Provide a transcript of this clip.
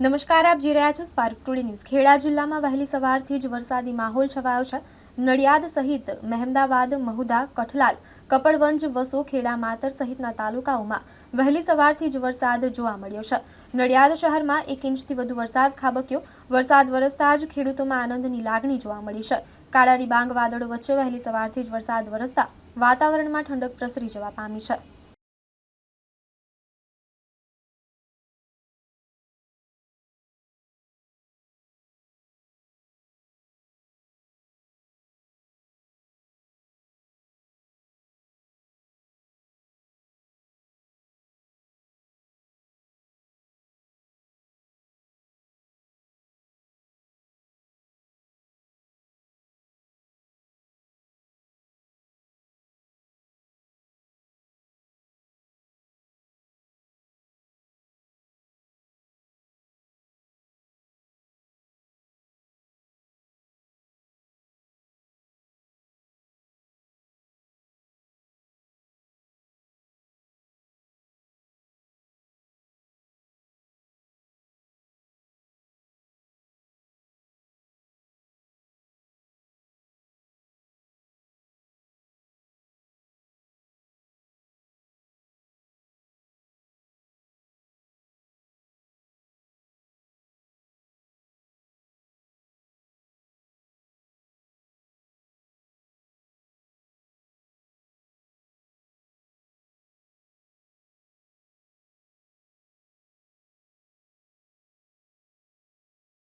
નમસ્કાર, આપ જોઈ રહ્યા છો સ્પાર્ક ટુડે ન્યૂઝ ખેડા જિલ્લામાં વહેલી સવારથી જ વરસાદી માહોલ છવાયો છે. નડિયાદ સહિત મહેમદાવાદ, મહુદા, કઠલાલ, કપડવંજ, વસો, ખેડા, માતર સહિતના તાલુકાઓમાં વહેલી સવારથી જ વરસાદ જોવા મળ્યો છે. નડિયાદ શહેરમાં એક ઇંચથી વધુ વરસાદ ખાબક્યો. વરસાદ વરસતા જ ખેડૂતોમાં આનંદની લાગણી જોવા મળી છે. કાળા ડિબાંગ વાદળો વચ્ચે વહેલી સવારથી જ વરસાદ વરસતા વાતાવરણમાં ઠંડક પ્રસરી જવા પામી છે.